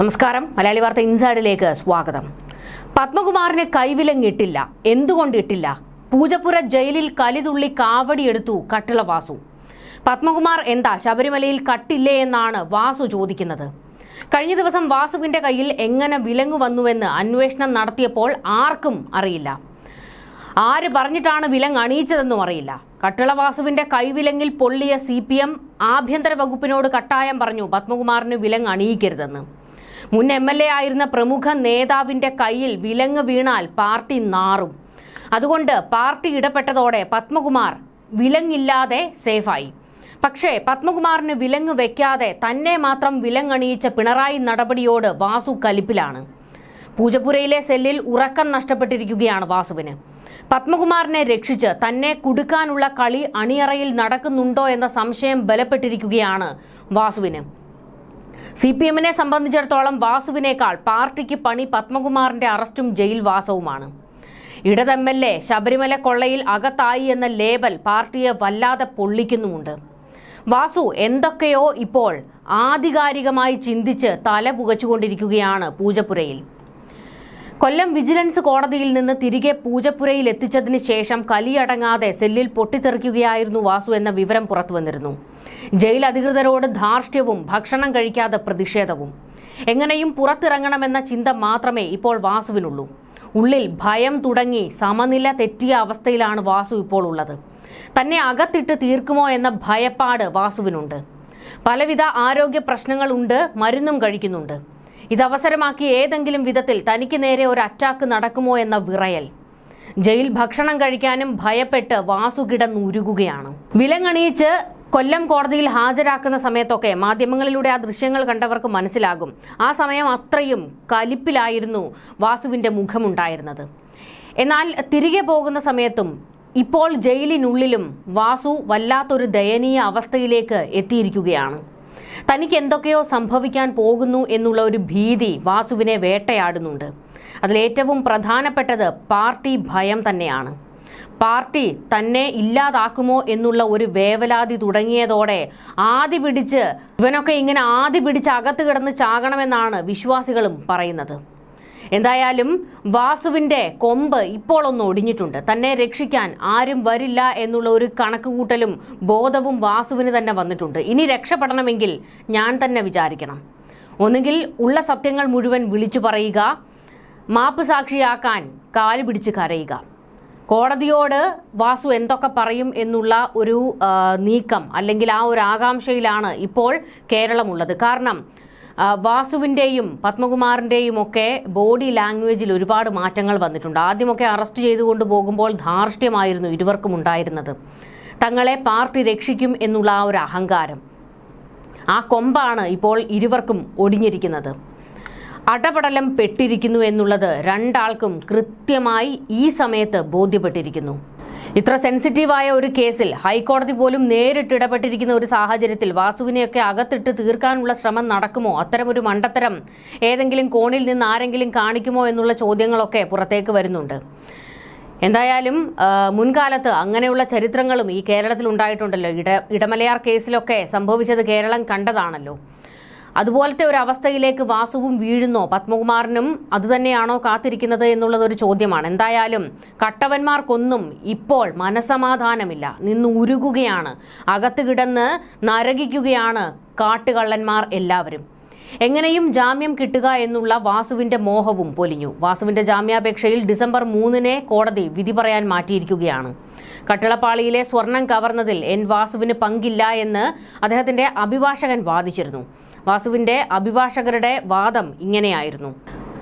നമസ്കാരം. മലയാളി വാർത്ത ഇൻസൈഡിലേക്ക് സ്വാഗതം. പത്മകുമാറിന് കൈവിലങ്ങിട്ടില്ല എന്തുകൊണ്ടിട്ടില്ല? പൂജപ്പുര ജയിലിൽ കലിതുള്ളി കാവടിയെടുത്തു കട്ടിള വാസു. പത്മകുമാർ എന്താ ശബരിമലയിൽ കട്ടില്ലേ എന്നാണ് വാസു ചോദിക്കുന്നത്. കഴിഞ്ഞ ദിവസം വാസുവിന്റെ കയ്യിൽ എങ്ങനെ വിലങ്ങു വന്നുവെന്ന് അന്വേഷണം നടത്തിയപ്പോൾ ആർക്കും അറിയില്ല. ആര് പറഞ്ഞിട്ടാണ് വിലങ്ങ് അണിയിച്ചതെന്നും അറിയില്ല. കട്ടിളവാസുവിന്റെ കൈവിലങ്ങിൽ പൊള്ളിയ സി പി എം ആഭ്യന്തര വകുപ്പിനോട് കട്ടായം പറഞ്ഞു പത്മകുമാറിന് വിലങ്ങ് അണിയിക്കരുതെന്ന്. മുൻ എം എൽ എ ആയിരുന്ന പ്രമുഖ നേതാവിന്റെ കയ്യിൽ വിലങ്ങ് വീണാൽ പാർട്ടി നാറും. അതുകൊണ്ട് പാർട്ടി ഇടപെട്ടതോടെ പത്മകുമാർ വിലങ്ങില്ലാതെ സേഫായി. പക്ഷേ പത്മകുമാറിന് വിലങ്ങ് വെക്കാതെ തന്നെ മാത്രം വിലങ്ങണിയിച്ച പിണറായി നടപടിയോട് വാസു കലിപ്പിലാണ്. പൂജപ്പുരയിലെ സെല്ലിൽ ഉറക്കം നഷ്ടപ്പെട്ടിരിക്കുകയാണ് വാസുവിന്. പത്മകുമാറിനെ രക്ഷിച്ച് തന്നെ കുടുക്കാനുള്ള കളി അണിയറയിൽ നടക്കുന്നുണ്ടോ എന്ന സംശയം ബലപ്പെട്ടിരിക്കുകയാണ് വാസുവിന്. സി പി എമ്മിനെ സംബന്ധിച്ചിടത്തോളം വാസുവിനേക്കാൾ പാർട്ടിക്ക് പണി പത്മകുമാറിന്റെ അറസ്റ്റും ജയിൽ വാസവുമാണ്. ഇടത് എം എൽ എ ശബരിമല കൊള്ളയിൽ അകത്തായി എന്ന ലേബൽ പാർട്ടിയെ വല്ലാതെ പൊള്ളിക്കുന്നുമുണ്ട്. വാസു എന്തൊക്കെയോ ഇപ്പോൾ ആധികാരികമായി ചിന്തിച്ച് തല പുകച്ചുകൊണ്ടിരിക്കുകയാണ് പൂജപ്പുരയിൽ. കൊല്ലം വിജിലൻസ് കോടതിയിൽ നിന്ന് തിരികെ പൂജപ്പുരയിൽ എത്തിച്ചതിന് ശേഷം കലിയടങ്ങാതെ സെല്ലിൽ പൊട്ടിത്തെറിക്കുകയായിരുന്നു വാസു എന്ന വിവരം പുറത്തുവന്നിരുന്നു. ജയിൽ അധികൃതരോട് ധാർഷ്ട്യവും ഭക്ഷണം കഴിക്കാതെ പ്രതിഷേധവും. എങ്ങനെയും പുറത്തിറങ്ങണമെന്ന ചിന്ത മാത്രമേ ഇപ്പോൾ വാസുവിനുള്ളൂ. ഉള്ളിൽ ഭയം തുടങ്ങി സമനില തെറ്റിയ അവസ്ഥയിലാണ് വാസു ഇപ്പോൾ ഉള്ളത്. തന്നെ അകത്തിട്ട് തീർക്കുമോ എന്ന ഭയപ്പാട് വാസുവിനുണ്ട്. പലവിധ ആരോഗ്യ പ്രശ്നങ്ങളുണ്ട് മരുന്നും കഴിക്കുന്നുണ്ട്. ഇതവസരമാക്കി ഏതെങ്കിലും വിധത്തിൽ തനിക്ക് നേരെ ഒരു അറ്റാക്ക് നടക്കുമോ എന്ന വിറയൽ. ജയിൽ ഭക്ഷണം കഴിക്കാനും ഭയപ്പെട്ട് വാസു കിടന്നുരുകുകയാണ്. വിലങ്ങണിയിച്ച് കൊല്ലം കോടതിയിൽ ഹാജരാക്കുന്ന സമയത്തൊക്കെ മാധ്യമങ്ങളിലൂടെ ആ ദൃശ്യങ്ങൾ കണ്ടവർക്ക് മനസ്സിലാകും. ആ സമയം അത്രയും കലിപ്പിലായിരുന്നു വാസുവിന്റെ മുഖമുണ്ടായിരുന്നത്. എന്നാൽ തിരികെ പോകുന്ന സമയത്തും ഇപ്പോൾ ജയിലിനുള്ളിലും വാസു വല്ലാത്തൊരു ദയനീയ അവസ്ഥയിലേക്ക് എത്തിയിരിക്കുകയാണ്. തനിക്ക് എന്തൊക്കെയോ സംഭവിക്കാൻ പോകുന്നു എന്നുള്ള ഒരു ഭീതി വാസുവിനെ വേട്ടയാടുന്നുണ്ട്. അതിലേറ്റവും പ്രധാനപ്പെട്ടത് പാർട്ടി ഭയം തന്നെയാണ്. പാർട്ടി തന്നെ ഇല്ലാതാക്കുമോ എന്നുള്ള ഒരു വേവലാതി തുടങ്ങിയതോടെ ആദി പിടിച്ച് ഇവനൊക്കെ ഇങ്ങനെ ആദി പിടിച്ച് അകത്ത് കിടന്ന് ചാകണമെന്നാണ് വിശ്വാസികളും പറയുന്നത്. എന്തായാലും വാസുവിന്റെ കൊമ്പ് ഇപ്പോൾ ഒന്ന് ഒടിഞ്ഞിട്ടുണ്ട്. തന്നെ രക്ഷിക്കാൻ ആരും വരില്ല എന്നുള്ള ഒരു കണക്കുകൂട്ടലും ബോധവും വാസുവിന് തന്നെ വന്നിട്ടുണ്ട്. ഇനി രക്ഷപ്പെടണമെങ്കിൽ ഞാൻ തന്നെ വിചാരിക്കണം. ഒന്നുകിൽ ഉള്ള സത്യങ്ങൾ മുഴുവൻ വിളിച്ചു പറയുക മാപ്പ് സാക്ഷിയാക്കാൻ കാൽ പിടിച്ച് കരയുക. കോടതിയോട് വാസു എന്തൊക്കെ പറയും എന്നുള്ള ഒരു നീക്കം അല്ലെങ്കിൽ ആ ഒരു ആകാംക്ഷയിലാണ് ഇപ്പോൾ കേരളമുള്ളത്. കാരണം വാസുവിന്റെയും പത്മകുമാറിന്റെയും ഒക്കെ ബോഡി ലാംഗ്വേജിൽ ഒരുപാട് മാറ്റങ്ങൾ വന്നിട്ടുണ്ട്. ആദ്യമൊക്കെ അറസ്റ്റ് ചെയ്തുകൊണ്ട് പോകുമ്പോൾ ധാർഷ്ട്യമായിരുന്നു ഇരുവർക്കും ഉണ്ടായിരുന്നത്. തങ്ങളെ പാർട്ടി രക്ഷിക്കും എന്നുള്ള ആ ഒരു അഹങ്കാരം. ആ കൊമ്പാണ് ഇപ്പോൾ ഇരുവർക്കും ഒടിഞ്ഞിരിക്കുന്നത്. അടപടലം പെട്ടിരിക്കുന്നു എന്നുള്ളത് രണ്ടാൾക്കും കൃത്യമായി ഈ സമയത്ത് ബോധ്യപ്പെട്ടിരിക്കുന്നു. ഇത്ര സെൻസിറ്റീവായ ഒരു കേസിൽ ഹൈക്കോടതി പോലും നേരിട്ട് ഇടപെട്ടിരിക്കുന്ന ഒരു സാഹചര്യത്തിൽ വാസുവിനെയൊക്കെ അകത്തിട്ട് തീർക്കാനുള്ള ശ്രമം നടക്കുമോ? അത്തരമൊരു മണ്ടത്തരം ഏതെങ്കിലും കോണിൽ നിന്ന് ആരെങ്കിലും കാണിക്കുമോ എന്നുള്ള ചോദ്യങ്ങളൊക്കെ പുറത്തേക്ക് വരുന്നുണ്ട്. എന്തായാലും മുൻകാലത്ത് അങ്ങനെയുള്ള ചരിത്രങ്ങളും ഈ കേരളത്തിൽ ഉണ്ടായിട്ടുണ്ടല്ലോ. ഇട ഇടമലയാർ കേസിലൊക്കെ സംഭവിച്ചത് കേരളം കണ്ടതാണല്ലോ. അതുപോലത്തെ ഒരു അവസ്ഥയിലേക്ക് വാസുവും വീഴുന്നോ. പത്മകുമാറിനും അതുതന്നെയാണോ കാത്തിരിക്കുന്നത് എന്നുള്ളത് ഒരു ചോദ്യമാണ്. എന്തായാലും കട്ടവന്മാർക്കൊന്നും ഇപ്പോൾ മനസമാധാനമില്ല. നിന്ന് ഉരുകുകയാണ്. അകത്ത് കിടന്ന് നരകിക്കുകയാണ് കാട്ടുകള്ളന്മാർ എല്ലാവരും. എങ്ങനെയും ജാമ്യം കിട്ടുക എന്നുള്ള വാസുവിന്റെ മോഹവും പൊലിഞ്ഞു. വാസുവിന്റെ ജാമ്യാപേക്ഷയിൽ ഡിസംബർ മൂന്നിനെ കോടതി വിധി പറയാൻ മാറ്റിയിരിക്കുകയാണ്. കട്ടിളപ്പാളിയിലെ സ്വർണം കവർന്നതിൽ എൻ വാസുവിന് പങ്കില്ല എന്ന് അദ്ദേഹത്തിന്റെ അഭിഭാഷകൻ വാദിച്ചിരുന്നു. വാസുവിന്റെ അഭിഭാഷകരുടെ വാദം ഇങ്ങനെയായിരുന്നു.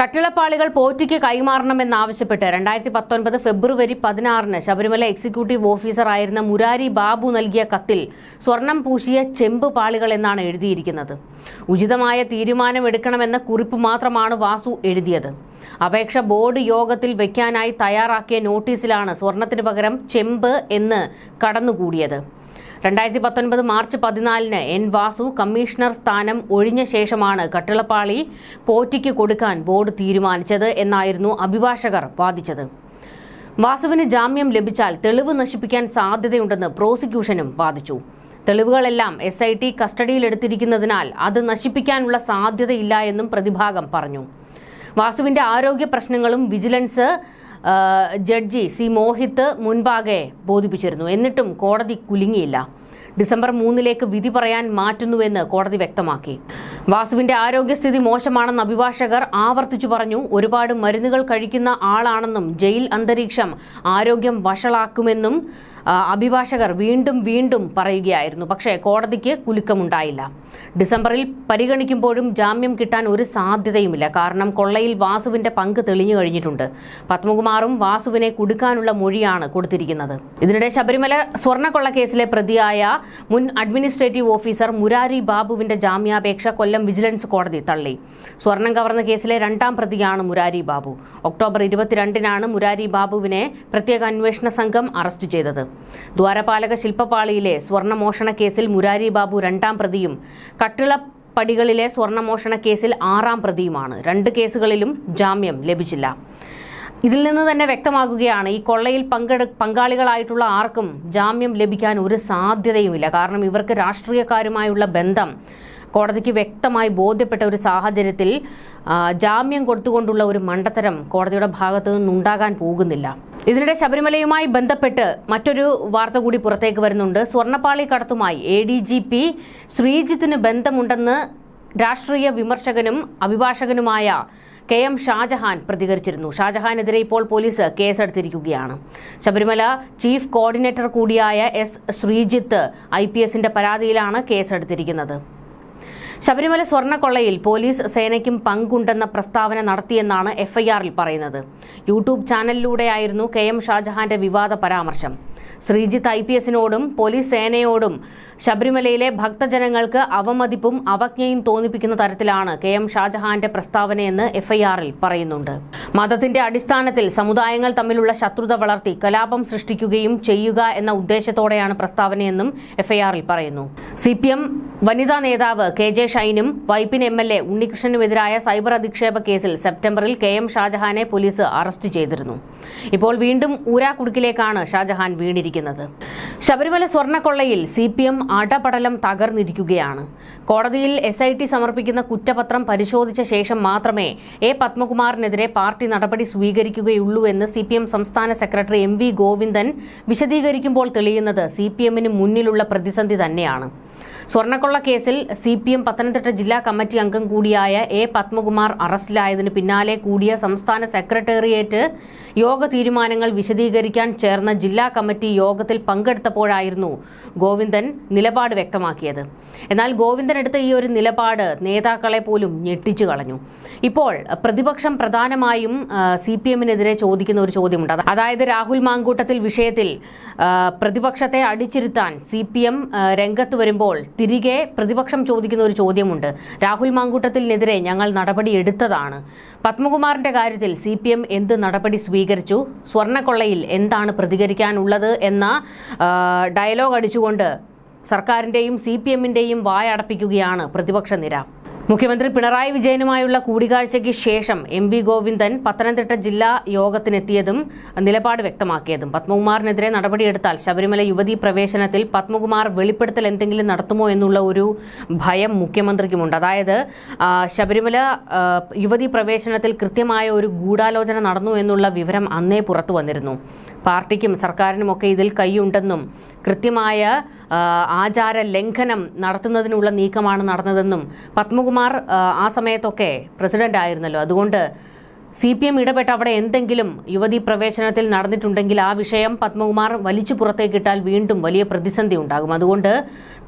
കട്ടിളപ്പാളികൾ പോറ്റിക്ക് കൈമാറണമെന്നാവശ്യപ്പെട്ട് രണ്ടായിരത്തി പത്തൊൻപത് ഫെബ്രുവരി പതിനാറിന് ശബരിമല എക്സിക്യൂട്ടീവ് ഓഫീസറായിരുന്ന മുരാരി ബാബു നൽകിയ കത്തിൽ സ്വർണം പൂശിയ ചെമ്പ് പാളികൾ എന്നാണ് എഴുതിയിരിക്കുന്നത്. ഉചിതമായ തീരുമാനമെടുക്കണമെന്ന കുറിപ്പ് മാത്രമാണ് വാസു എഴുതിയത്. അപേക്ഷ ബോർഡ് യോഗത്തിൽ വയ്ക്കാനായി തയ്യാറാക്കിയ നോട്ടീസിലാണ് സ്വർണത്തിന് പകരം ചെമ്പ് എന്ന് കടന്നുകൂടിയത്. രണ്ടായിരത്തി പത്തൊൻപത് മാർച്ച് പതിനാലിന് എൻ വാസു കമ്മീഷണർ സ്ഥാനം ഒഴിഞ്ഞ ശേഷമാണ് കട്ടിളപ്പാളി പോറ്റിക്ക് കൊടുക്കാൻ ബോർഡ് തീരുമാനിച്ചത് എന്നായിരുന്നു അഭിഭാഷകർ വാദിച്ചത്. വാസുവിന് ജാമ്യം ലഭിച്ചാൽ തെളിവ് നശിപ്പിക്കാൻ സാധ്യതയുണ്ടെന്ന് പ്രോസിക്യൂഷനും വാദിച്ചു. തെളിവുകളെല്ലാം എസ് ഐ ടി കസ്റ്റഡിയിലെടുത്തിരിക്കുന്നതിനാൽ അത് നശിപ്പിക്കാനുള്ള സാധ്യതയില്ല എന്നും പ്രതിഭാഗം പറഞ്ഞു. വാസുവിന്റെ ആരോഗ്യ പ്രശ്നങ്ങളും വിജിലൻസ് ജഡ്ജി സി മോഹിത്ത് മുൻപാകെ ബോധിപ്പിച്ചിരുന്നു. എന്നിട്ടും കോടതി കുലുങ്ങിയില്ല. ഡിസംബർ മൂന്നിലേക്ക് വിധി പറയാൻ മാറ്റുന്നുവെന്ന് കോടതി വ്യക്തമാക്കി. വാസുവിന്റെ ആരോഗ്യസ്ഥിതി മോശമാണെന്ന് അഭിഭാഷകർ ആവർത്തിച്ചു പറഞ്ഞു. ഒരുപാട് മരുന്നുകൾ കഴിക്കുന്ന ആളാണെന്നും ജയിൽ അന്തരീക്ഷം ആരോഗ്യം വഷളാക്കുമെന്നും അഭിഭാഷകർ വീണ്ടും വീണ്ടും പറയുകയായിരുന്നു. പക്ഷേ കോടതിക്ക് കുലുക്കമുണ്ടായില്ല. ഡിസംബറിൽ പരിഗണിക്കുമ്പോഴും ജാമ്യം കിട്ടാൻ ഒരു സാധ്യതയുമില്ല. കാരണം കൊള്ളയിൽ വാസുവിന്റെ പങ്ക് തെളിഞ്ഞു കഴിഞ്ഞിട്ടുണ്ട്. പത്മകുമാറും വാസുവിനെ കുടുക്കാനുള്ള മൊഴിയാണ് കൊടുത്തിരിക്കുന്നത്. ഇതിനിടെ ശബരിമല സ്വർണക്കൊള്ള കേസിലെ പ്രതിയായ മുൻ അഡ്മിനിസ്ട്രേറ്റീവ് ഓഫീസർ മുരാരി ബാബുവിന്റെ ജാമ്യാപേക്ഷ കൊല്ലം വിജിലൻസ് കോടതി തള്ളി. സ്വർണം കവർന്ന കേസിലെ രണ്ടാം പ്രതിയാണ് മുരാരി ബാബു. ഒക്ടോബർ ഇരുപത്തിരണ്ടിനാണ് മുരാരി ബാബുവിനെ പ്രത്യേക അന്വേഷണ സംഘം അറസ്റ്റ് ചെയ്തത്. ദ്വാരപാലക ശില്പപാളിയിലെ സ്വർണമോഷണ കേസിൽ മുരാരി ബാബു രണ്ടാം പ്രതിയും കട്ടിളപ്പടികളിലെ സ്വർണമോഷണ കേസിൽ ആറാം പ്രതിയുമാണ്. രണ്ട് കേസുകളിലും ജാമ്യം ലഭിച്ചില്ല. ഇതിൽ നിന്ന് തന്നെ വ്യക്തമാകുകയാണ് ഈ കൊള്ളയിൽ പങ്കെടു പങ്കാളികളായിട്ടുള്ള ആർക്കും ജാമ്യം ലഭിക്കാൻ ഒരു സാധ്യതയുമില്ല. കാരണം ഇവർക്ക് രാഷ്ട്രീയക്കാരുമായുള്ള ബന്ധം കോടതിക്ക് വ്യക്തമായി ബോധ്യപ്പെട്ട ഒരു സാഹചര്യത്തിൽ ജാമ്യം കൊടുത്തുകൊണ്ടുള്ള ഒരു മണ്ടത്തരം കോടതിയുടെ ഭാഗത്തു നിന്നുണ്ടാകാൻ പോകുന്നില്ല. ഇതിനിടെ ശബരിമലയുമായി ബന്ധപ്പെട്ട് മറ്റൊരു വാർത്ത കൂടി പുറത്തേക്ക് വരുന്നുണ്ട്. സ്വർണപ്പാളി കടത്തുമായി എ ഡി ജി പി ശ്രീജിത്തിന് ബന്ധമുണ്ടെന്ന് രാഷ്ട്രീയ വിമർശകനും അഭിഭാഷകനുമായ കെ എം ഷാജഹാൻ പ്രതികരിച്ചിരുന്നു. ഷാജഹാനെതിരെ ഇപ്പോൾ പോലീസ് കേസെടുത്തിരിക്കുകയാണ്. ശബരിമല ചീഫ് കോർഡിനേറ്റർ കൂടിയായ എസ് ശ്രീജിത്ത് ഐ പി എസിന്റെ പരാതിയിലാണ് കേസെടുത്തിരിക്കുന്നത്. ശബരിമല സ്വർണക്കൊള്ളയിൽ പോലീസ് സേനയ്ക്കും പങ്കുണ്ടെന്ന പ്രസ്താവന നടത്തിയെന്നാണ് എഫ്ഐആറിൽ പറയുന്നത്. യൂട്യൂബ് ചാനലിലൂടെയായിരുന്നു കെ എം ഷാജഹാന്റെ വിവാദ പരാമർശം. ശ്രീജിത്ത് ഐ പി എസിനോടും പോലീസ് സേനയോടും ശബരിമലയിലെ ഭക്തജനങ്ങൾക്ക് അവമതിപ്പും അവജ്ഞയും തോന്നിപ്പിക്കുന്ന തരത്തിലാണ് കെ എം ഷാജഹാന്റെ പ്രസ്താവനയെന്ന് എഫ്ഐആറിൽ പറയുന്നുണ്ട്. മതത്തിന്റെ അടിസ്ഥാനത്തിൽ സമുദായങ്ങൾ തമ്മിലുള്ള ശത്രുത വളർത്തി കലാപം സൃഷ്ടിക്കുകയും ചെയ്യുക എന്ന ഉദ്ദേശത്തോടെയാണ് പ്രസ്താവനയെന്നും എഫ്ഐആറിൽ പറയുന്നു. സി പി എം വനിതാ നേതാവ് കെ ജെ ഷൈനും വൈപ്പിൻ എം എൽ എ ഉണ്ണികൃഷ്ണനുമെതിരായ സൈബർ അധിക്ഷേപ കേസിൽ സെപ്റ്റംബറിൽ കെ എം ഷാജഹാനെ പോലീസ് അറസ്റ്റ് ചെയ്തിരുന്നു. ഇപ്പോൾ വീണ്ടും ഊരാക്കുടുക്കിലേക്കാണ് ഷാജഹാൻ വീണിരിക്കുന്നത്. ശബരിമല സ്വർണക്കൊള്ളയിൽ സി പി എം അടപടലം തകർന്നിരിക്കുകയാണ്. കോടതിയിൽ എസ് ഐ ടി സമർപ്പിക്കുന്ന കുറ്റപത്രം പരിശോധിച്ച ശേഷം മാത്രമേ എ പത്മകുമാറിനെതിരെ പാർട്ടി നടപടി സ്വീകരിക്കുകയുള്ളൂ എന്ന് സി പി എം സംസ്ഥാന സെക്രട്ടറി എം വി ഗോവിന്ദൻ വിശദീകരിക്കുമ്പോൾ തെളിയുന്നത് സി പി എമ്മിന് മുന്നിലുള്ള പ്രതിസന്ധി തന്നെയാണ്. സ്വർണക്കൊള്ള കേസിൽ സി പി എം പത്തനംതിട്ട ജില്ലാ കമ്മിറ്റി അംഗം കൂടിയായ എ പത്മകുമാർ അറസ്റ്റിലായതിന് പിന്നാലെ കൂടിയ സംസ്ഥാന സെക്രട്ടേറിയറ്റ് യോഗ തീരുമാനങ്ങൾ വിശദീകരിക്കാൻ ചേർന്ന ജില്ലാ കമ്മിറ്റി യോഗത്തിൽ പങ്കെടുത്തപ്പോഴായിരുന്നു ഗോവിന്ദൻ നിലപാട് വ്യക്തമാക്കിയത്. എന്നാൽ ഗോവിന്ദൻ എടുത്ത ഈ ഒരു നിലപാട് നേതാക്കളെ പോലും ഞെട്ടിച്ചു കളഞ്ഞു. ഇപ്പോൾ പ്രതിപക്ഷം പ്രധാനമായും സി പി എമ്മിനെതിരെ ചോദിക്കുന്ന ഒരു ചോദ്യമുണ്ട്. അതായത് രാഹുൽ മാങ്കൂട്ടത്തിൽ വിഷയത്തിൽ പ്രതിപക്ഷത്തെ അടിച്ചിരുത്താൻ സി പി എം രംഗത്ത് വരുമ്പോൾ തിരികെ പ്രതിപക്ഷം ചോദിക്കുന്ന ഒരു ചോദ്യമുണ്ട്. രാഹുൽ മാങ്കൂട്ടത്തിനെതിരെ ഞങ്ങൾ നടപടി എടുത്തതാണ്. പത്മകുമാറിന്റെ കാര്യത്തിൽ സി പി എം എന്ത് നടപടി സ്വീകരിച്ചു? സ്വർണക്കൊള്ളയിൽ എന്താണ് പ്രതികരിക്കാനുള്ളത് എന്ന ഡയലോഗ് അടിച്ചുകൊണ്ട് സർക്കാരിന്റെയും സി പി എമ്മിന്റെയും വായടപ്പിക്കുകയാണ് പ്രതിപക്ഷ നിര. മുഖ്യമന്ത്രി പിണറായി വിജയനുമായുള്ള കൂടിക്കാഴ്ചയ്ക്ക് ശേഷം എം വി ഗോവിന്ദൻ പത്തനംതിട്ട ജില്ലാ യോഗത്തിനെത്തിയതും നിലപാട് വ്യക്തമാക്കിയതും. പത്മകുമാറിനെതിരെ നടപടിയെടുത്താൽ ശബരിമല യുവതീ പ്രവേശനത്തിൽ പത്മകുമാർ വെളിപ്പെടുത്തൽ എന്തെങ്കിലും നടത്തുമോ എന്നുള്ള ഒരു ഭയം മുഖ്യമന്ത്രിക്കുമുണ്ട്. അതായത് ശബരിമല യുവതീ പ്രവേശനത്തിൽ കൃത്യമായ ഒരു ഗൂഢാലോചന നടന്നു എന്നുള്ള വിവരം അന്നേ പുറത്തു വന്നിരുന്നു. പാർട്ടിക്കും സർക്കാരിനുമൊക്കെ ഇതിൽ കൈയുണ്ടെന്നും കൃത്യമായ ആചാര ലംഘനം നടത്തുന്നതിനുള്ള നീക്കമാണ് നടന്നതെന്നും പത്മകുമാർ ആ, സമയത്തൊക്കെ പ്രസിഡന്റ് ആയിരുന്നല്ലോ അതുകൊണ്ട് സി പി എം ഇടപെട്ട് അവിടെ എന്തെങ്കിലും യുവതി പ്രവേശനത്തിൽ നടന്നിട്ടുണ്ടെങ്കിൽ ആ വിഷയം പത്മകുമാർ വലിച്ചു പുറത്തേക്കിട്ടാൽ വീണ്ടും വലിയ പ്രതിസന്ധി ഉണ്ടാകും. അതുകൊണ്ട്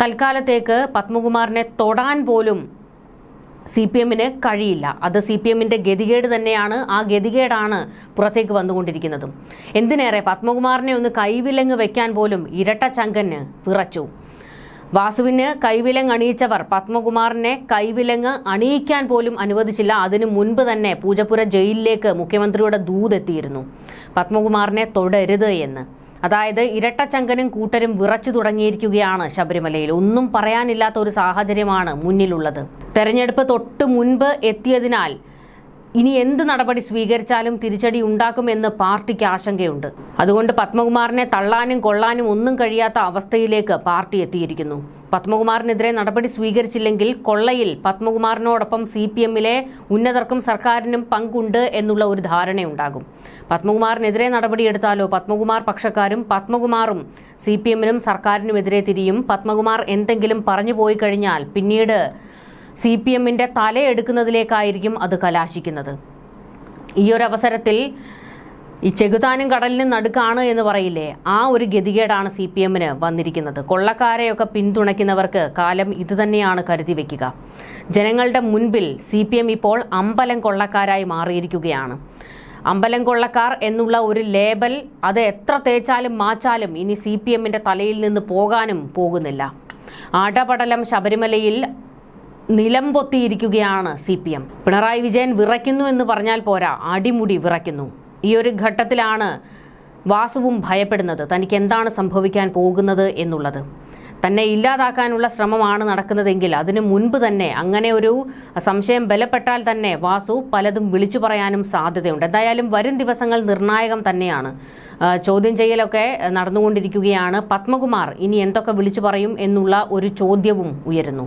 തൽക്കാലത്തേക്ക് പത്മകുമാറിനെ തൊടാൻ പോലും സി പി എമ്മിന് കഴിയില്ല. അത് സി പി എമ്മിന്റെ ഗതികേട് തന്നെയാണ്. ആ ഗതികേടാണ് പുറത്തേക്ക് വന്നുകൊണ്ടിരിക്കുന്നതും. എന്തിനേറെ പത്മകുമാറിനെ ഒന്ന് കൈവിലങ്ങ് വെക്കാൻ പോലും ഇരട്ട ചങ്കന് വിറച്ചു. വാസുവിന് കൈവിലങ്ങ് അണിയിച്ചവർ പത്മകുമാറിനെ കൈവിലങ്ങ് അണിയിക്കാൻ പോലും അനുവദിച്ചില്ല. അതിനു മുൻപ് തന്നെ പൂജപ്പുര ജയിലിലേക്ക് മുഖ്യമന്ത്രിയുടെ ദൂതെത്തിയിരുന്നു പത്മകുമാറിനെ തൊടരുത് എന്ന്. അതായത് ഇരട്ടച്ചങ്കനും കൂട്ടരും വിറച്ചു തുടങ്ങിയിരിക്കുകയാണ് ശബരിമലയിൽ. ഒന്നും പറയാനില്ലാത്ത ഒരു സാഹചര്യമാണ് മുന്നിലുള്ളത്. തെരഞ്ഞെടുപ്പ് തൊട്ട് മുൻപ് എത്തിയതിനാൽ ഇനി എന്ത് നടപടി സ്വീകരിച്ചാലും തിരിച്ചടി ഉണ്ടാക്കുമെന്ന് പാർട്ടിക്ക് ആശങ്കയുണ്ട്. അതുകൊണ്ട് പത്മകുമാറിനെ തള്ളാനും കൊള്ളാനും ഒന്നും കഴിയാത്ത അവസ്ഥയിലേക്ക് പാർട്ടി എത്തിയിരിക്കുന്നു. പത്മകുമാറിനെതിരെ നടപടി സ്വീകരിച്ചില്ലെങ്കിൽ കൊള്ളയിൽ പത്മകുമാറിനോടൊപ്പം സി പി എമ്മിലെ ഉന്നതർക്കും സർക്കാരിനും പങ്കുണ്ട് എന്നുള്ള ഒരു ധാരണയുണ്ടാകും. പത്മകുമാറിനെതിരെ നടപടിയെടുത്താലോ പത്മകുമാർ പക്ഷക്കാരും പത്മകുമാറും സി പി എമ്മിനും സർക്കാരിനുമെതിരെ തിരിയും. പത്മകുമാർ എന്തെങ്കിലും പറഞ്ഞു പോയി കഴിഞ്ഞാൽ പിന്നീട് സി പി എമ്മിന്റെ തലയെടുക്കുന്നതിലേക്കായിരിക്കും അത് കലാശിക്കുന്നത്. ഈ ഒരു അവസരത്തിൽ ഈ ചെകുതാനും കടലിനും നടുക്കാണ് എന്ന് പറയില്ലേ? ആ ഒരു ഗതികേടാണ് സി പി എമ്മിന് വന്നിരിക്കുന്നത്. കൊള്ളക്കാരെയൊക്കെ പിന്തുണയ്ക്കുന്നവർക്ക് കാലം ഇതുതന്നെയാണ് കരുതി വയ്ക്കുക ജനങ്ങളുടെ മുൻപിൽ സി പി എം ഇപ്പോൾ അമ്പലം കൊള്ളക്കാരായി മാറിയിരിക്കുകയാണ്. അമ്പലം കൊള്ളക്കാർ എന്നുള്ള ഒരു ലേബൽ അത് എത്ര തേച്ചാലും മാച്ചാലും ഇനി സി പി എമ്മിന്റെ തലയിൽ നിന്ന് പോകാനും പോകുന്നില്ല. ആടപടലം ശബരിമലയിൽ നിലം പൊത്തിയിരിക്കുകയാണ് C P M. Pinarayi Vijayan വിറയ്ക്കുന്നു എന്ന് പറഞ്ഞാൽ പോരാ അടിമുടി വിറയ്ക്കുന്നു. ഈ ഒരു ഘട്ടത്തിലാണ് വാസുവും ഭയപ്പെടുന്നത്. തനിക്ക് എന്താണ് സംഭവിക്കാൻ പോകുന്നത് എന്നുള്ളത്. തന്നെ ഇല്ലാതാക്കാനുള്ള ശ്രമമാണ് നടക്കുന്നതെങ്കിൽ അതിനു മുൻപ് തന്നെ അങ്ങനെ ഒരു സംശയം ബലപ്പെട്ടാൽ തന്നെ വാസു പലതും വിളിച്ചു പറയാനും സാധ്യതയുണ്ട്. എന്തായാലും വരും ദിവസങ്ങൾ നിർണായകം തന്നെയാണ്. ചോദ്യം ചെയ്യലൊക്കെ നടന്നുകൊണ്ടിരിക്കുകയാണ്. പത്മകുമാർ ഇനി എന്തൊക്കെ വിളിച്ചു പറയും എന്നുള്ള ഒരു ചോദ്യവും ഉയരുന്നു.